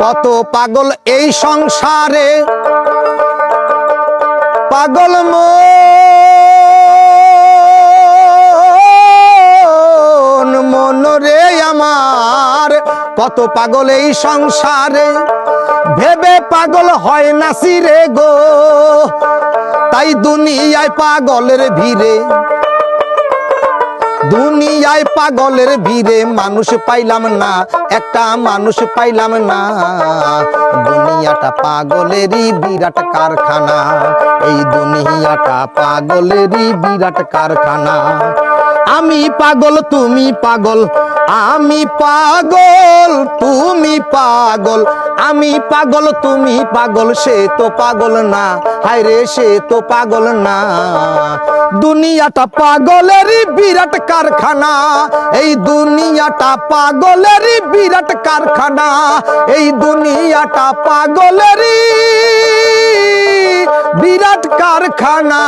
কত পাগল এই সংসারে? পাগল মন মন রে আমার, কত পাগল এই সংসারে? ভেবে পাগল হয় না সিরে গো, তাই দুনিয়ায় পাগলের ভিড়ে। দুনিয়ায় পাগলের ভিড়ে মানুষ পাইলাম না, একটা মানুষ পাইলাম না। দুনিয়াটা পাগলেরই বিরাট কারখানা, এই দুনিয়াটা পাগলেরই বিরাট কারখানা। আমি পাগল, তুমি পাগল, আমি পাগল তুমি পাগল। আমি পাগল, তুমি পাগল, সে তো পাগল না। হায় রে, সে তো পাগল না। দুনিয়াটা পাগলেরই বিরাট কারখানা। এই দুনিয়াটা পাগলেরই বিরাট কারখানা। এই দুনিয়াটা পাগলেরই বিরাট কারখানা।